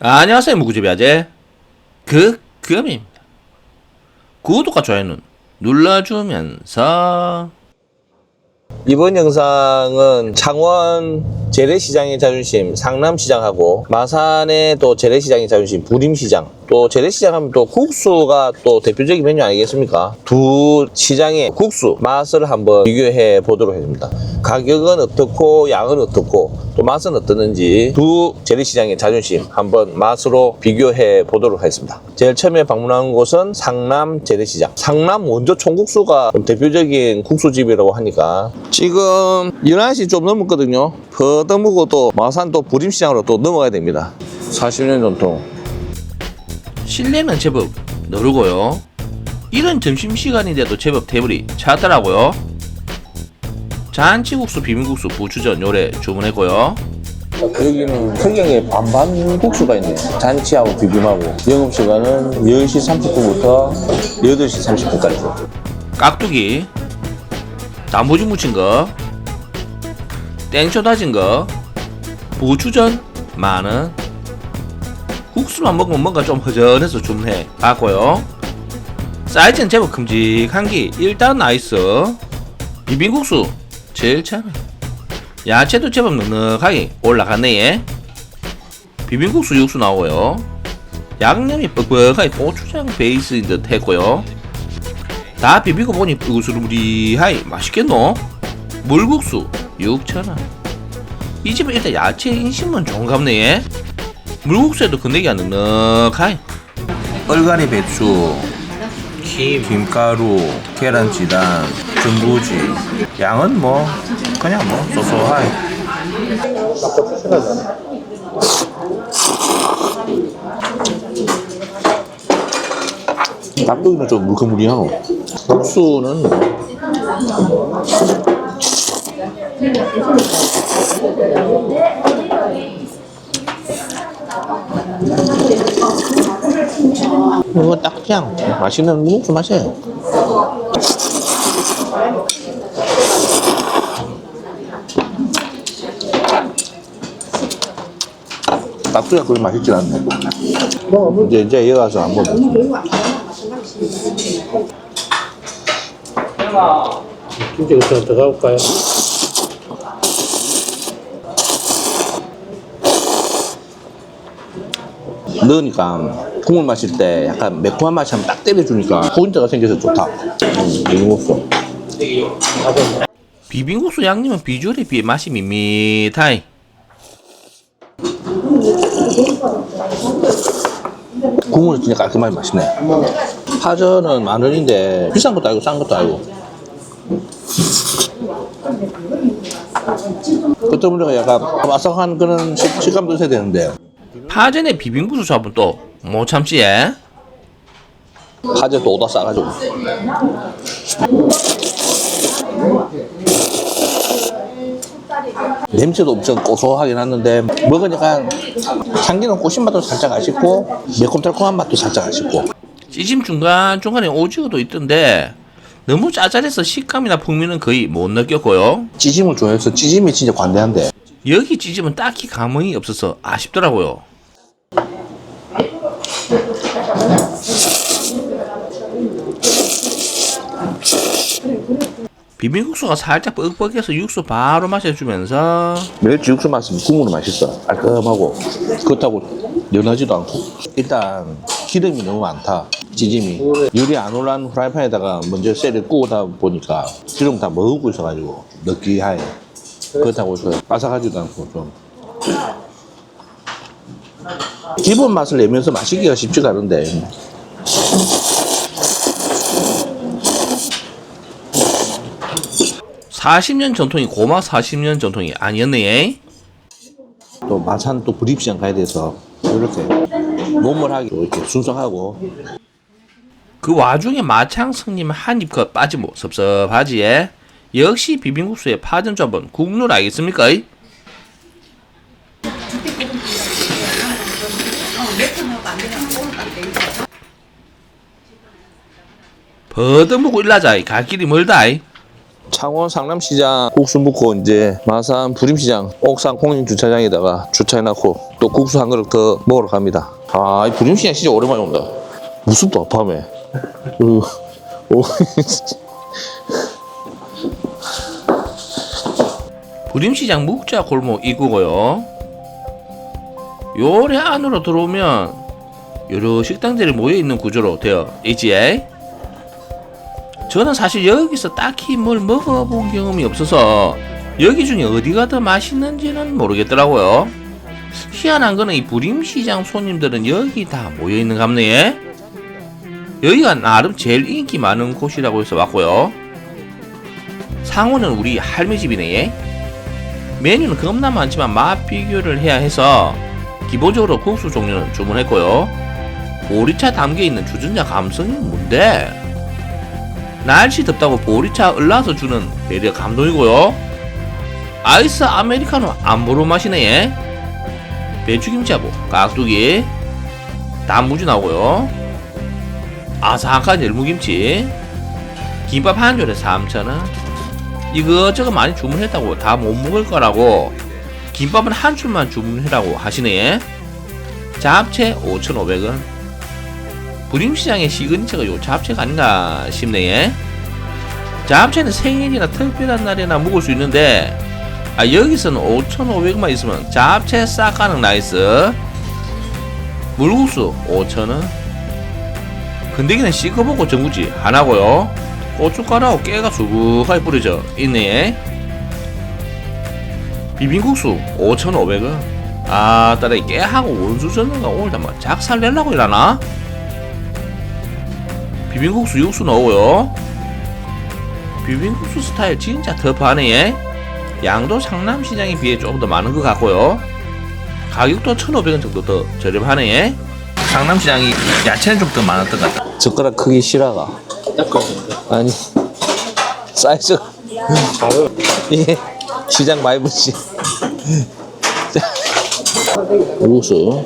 안녕하세요 무구집이 아재. 그 금입니다. 구독과 좋아요는 눌러주면서. 이번 영상은 창원 재래시장의 자존심 상남시장하고 마산의 또 재래시장의 자존심 부림시장 또 재래시장 하면 또 국수가 또 대표적인 메뉴 아니겠습니까? 두 시장의 국수 맛을 한번 비교해 보도록 하겠습니다. 가격은 어떻고 양은 어떻고 또 맛은 어떻는지 두 재래시장의 자존심 한번 맛으로 비교해 보도록 하겠습니다. 제일 처음에 방문한 곳은 상남 재래시장. 상남 원조 총국수가 좀 대표적인 국수집이라고 하니까 지금 11시 좀 넘었거든요. 더듬고 또 마산 또 부림시장으로 또 넘어가야 됩니다. 40년 전통. 실내는 제법 넓고요 이런 점심시간인데도 제법 테이블이 차더라고요 잔치국수 비빔국수 부추전 요래 주문했고요 여기는 성경에 반반 국수가 있네. 잔치하고 비빔하고. 영업시간은 10시 30분부터 8시 30분까지. 깍두기 단무지 무친 거 땡초 다진 거 부추전 만원 국수만 먹으면 뭔가 좀 허전해서 주문해 봤고요. 사이즈는 제법 큼직한 게 일단 나이스. 비빔국수 제일 참해 야채도 제법 넉넉하게 올라갔네 얘 비빔국수 육수 나오고요. 양념이 뻑뻑하게 고추장 베이스인 듯 했고요. 다 비비고 보니 으스루리하이 맛있겠노? 물국수 6,000원. 이 집은 일단 야채 인심은 좋은갑네 얘 물국수에도 건더기가 넉넉하이. 얼간이 배추 김, 김가루, 계란지단, 전부지. 양은 뭐 그냥 뭐 소소하이. 닭고기는 좀 물컹물컹하고. 국수는 이거 딱 그냥 맛있는 국수 맛이에요. 닭도리가 그리 맛있진 않네. 이제 이제 이어 가서 한번 먹자. 김치 좀 들어갈까요? 넣으니까 국물 마실 때 약간 매콤한 맛이 한번 딱 때려주니까 포인트가 생겨서 좋다. 음, 이거 먹어. 비빔국수 양념은 비주얼에 비해 맛이 밋밋하이 국물은 진짜 깔끔하게 맛있네. 파전은 만 원인데 비싼 것도 아니고 싼 것도 아니고. 그때 보니까 약간 바삭한 그런 식- 식감도 있어야 되는데 파전에 비빔국수 잡은 또 못 참지 예? 파전 또 오다 싸가지고. 냄새도 엄청 고소하긴 하는데 먹으니까 참기름 꼬신 맛도 살짝 아쉽고 매콤달콤한 맛도 살짝 아쉽고 찌짐 중간 중간에 오징어도 있던데 너무 짜잘해서 식감이나 풍미는 거의 못 느꼈고요 찌짐을 좋아해서 찌짐이 진짜 관대한데 여기 찌짐은 딱히 감흥이 없어서 아쉽더라고요 비빔국수가 살짝 뻑뻑해서 육수 바로 마셔주면서. 멸치 육수 맛은 국물은 맛있어 깔끔하고 그렇다고 연하지도 않고. 일단 기름이 너무 많다. 찌짐이. 열이 안 올라온 후라이팬에다가 먼저 쇠를 구우다 보니까 기름 다 머금고 있어가지고 느끼하게 그렇다고 해서 바삭하지도 않고 좀 기본 맛을 내면서 마시기가 쉽지가 않은데 사 40년 전통이 고마 40년 전통이 아니었네 또 마산 또 불입시장 가야 돼서 이렇게 몸을하게 이렇게 순수하고 그 와중에 마창 성님 한입컷 빠지고 섭섭하지 예? 역시 비빔국수의 파전조합은 국룰 아니겠습니까? 버드먹고 일나자 갈 길이 멀다 창원 상남시장 국수 묵고 이제 마산 부림시장 옥상 공영 주차장에다가 주차해놓고 또 국수 한 그릇 더 먹으러 갑니다. 아, 이 부림시장 진짜 오랜만에 온다. 무섭다 밤에. 어, 오, 부림시장 묵자 골목 입구고요. 요래 안으로 들어오면 여러 식당들이 모여 있는 구조로 되어 있지. 저는 사실 여기서 딱히 뭘 먹어본 경험이 없어서 여기 중에 어디가 더 맛있는지는 모르겠더라고요. 희한한 거는 이 부림시장 손님들은 여기 다 모여 있는 감네. 여기가 나름 제일 인기 많은 곳이라고 해서 왔고요. 상호는 우리 할매 집이네. 메뉴는 겁나 많지만 맛 비교를 해야 해서 기본적으로 국수 종류는 주문했고요. 보리차 담겨 있는 주전자 감성이 뭔데? 날씨 덥다고 보리차 얼라서 주는 배려 감동이고요. 아이스 아메리카노 안보로 마시네. 배추김치하고 깍두기, 단무지 나오고요. 아삭한 열무김치, 김밥 한 줄에 3,000원. 이것저것 많이 주문했다고 다 못 먹을 거라고 김밥은 한 줄만 주문해라고 하시네. 잡채 5,500원. 부림시장의 시그니처가 요 잡채가 아닌가 싶네. 잡채는 생일이나 특별한 날에나 먹을 수 있는데 아 여기서는 5,500원만 있으면 잡채 싹 가능 나이스. 물국수 5,000원. 건더기는 씻어보고 전구지 하나고요. 고춧가루하고 깨가 수북하게 뿌려져 있네. 비빔국수 5,500원. 아, 따라 깨하고 원수 젓는가 오늘 다 뭐 작살 내려고 일하나? 비빔국수 육수 넣고요. 비빔국수 스타일 진짜 터프하네. 양도 상남시장에 비해 조금 더 많은 것 같고요. 가격도 1,500원 정도 더 저렴하네. 상남시장이 야채는 좀 더 많았던 것 같아. 젓가락 크기 실화가. 아니, 사이즈. 이게 시장 많이 붙지. 국수.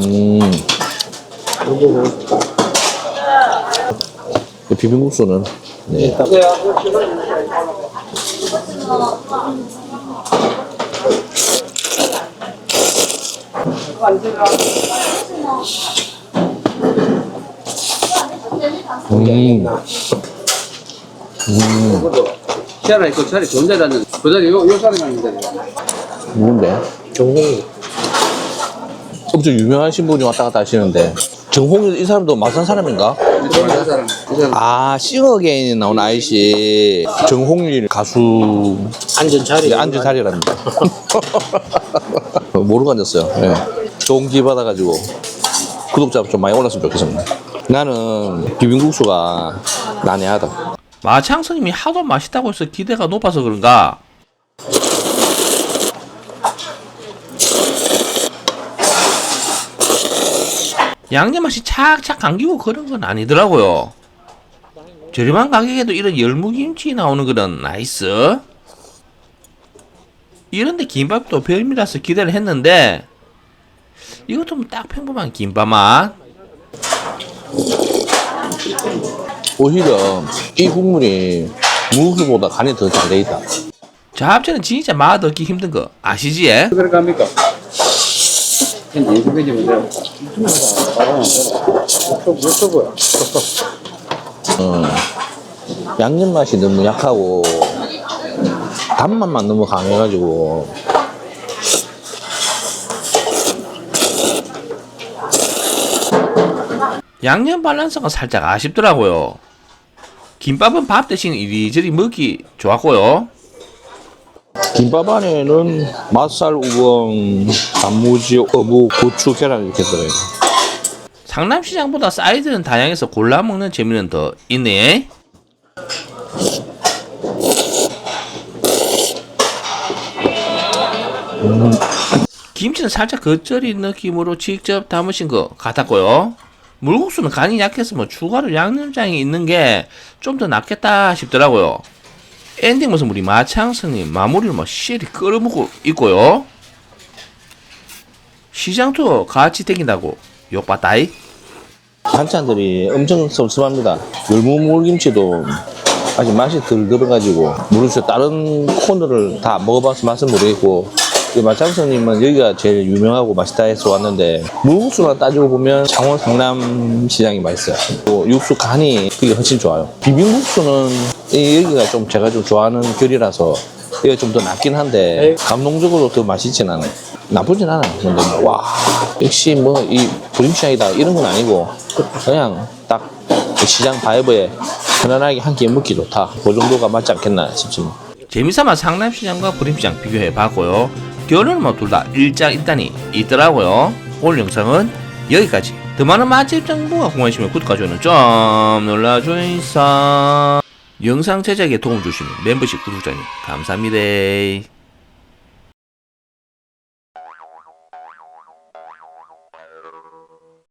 음. 이 비빔국수는 네. 음. 시야라 있고 자리 좋은 데 놨는 그 자리 요, 요 사람이 있는데 누군데? 정홍이 엄청 유명하신 분이 왔다 갔다 하시는데 정홍이 이 사람도 마산 사람인가? 사람 아 싱어게인에 나온 아이씨. 정홍일 가수. 앉은 자리 네, 앉은 자리랍니다. 모르고 앉았어요. 예. 좋은 기 받아가지고 구독자 좀 많이 올랐으면 좋겠습니다. 나는 비빔국수가 난해하다. 마창스님이 하도 맛있다고 해서 기대가 높아서 그런가 양념 맛이 착착 감기고 그런 건 아니더라고요. 저렴한 가격에도 이런 열무김치 나오는 거는 나이스. 이런데 김밥도 별미라서 기대를 했는데 이것도 뭐딱 평범한 김밥 맛. 오히려 이 국물이 무수보다 간이 더 잘 돼 있다 잡채는 진짜 맛 얻기 힘든 거 아시지? 예? 그래 갑니까? 한 20개지 문제야 유튜브야 어, 양념 맛이 너무 약하고 단맛만 너무 강해가지고 양념 밸런스가 살짝 아쉽더라고요. 김밥은 밥 대신 이리저리 먹기 좋았고요. 김밥 안에는 맛살 우엉, 단무지, 어묵, 고추, 계란 이렇게 들어요. 상남시장보다 사이즈는 다양해서 골라 먹는 재미는 더 있네. 김치는 살짝 겉절이 느낌으로 직접 담으신 것 같았고요. 물국수는 간이 약했으면 추가로 양념장이 있는 게 좀 더 낫겠다 싶더라고요. 엔딩 모습 우리 마창스님 마무리를 막 시리 끌어먹고 있고요. 시장 투어 같이 땡긴다고 욕봤다이? 반찬들이 엄청 섭섭합니다. 열무물김치도 아직 맛이 덜 들어가지고 모르겠어요. 다른 코너를 다 먹어봐서 맛은 모르겠고 이 마창선님은 여기가 제일 유명하고 맛있다 해서 왔는데 물국수만 따지고 보면 창원 상남시장이 맛있어요. 또 육수 간이 그게 훨씬 좋아요. 비빔국수는 이- 여기가 좀 제가 좀 좋아하는 결이라서 이게 좀더 낫긴 한데 감동적으로 더 맛있진 않아요. 나쁘진 않아요. 근데 와 역시 뭐이 부림시장이다 이런 건 아니고 그냥 딱 시장 바이브에 편안하게 한 끼 먹기 좋다. 그 정도가 맞지 않겠나 싶습니다. 재미삼아 상남시장과 구림시장 비교해 봤고요. 결론은 뭐 둘 다 일장 일단이 있더라고요. 오늘 영상은 여기까지. 더 많은 맛집 정보가 궁금하시면 구독과 좋아요는 좀 눌러주이소. 영상 제작에 도움 주시는 멤버십 구독자님 감사합니다.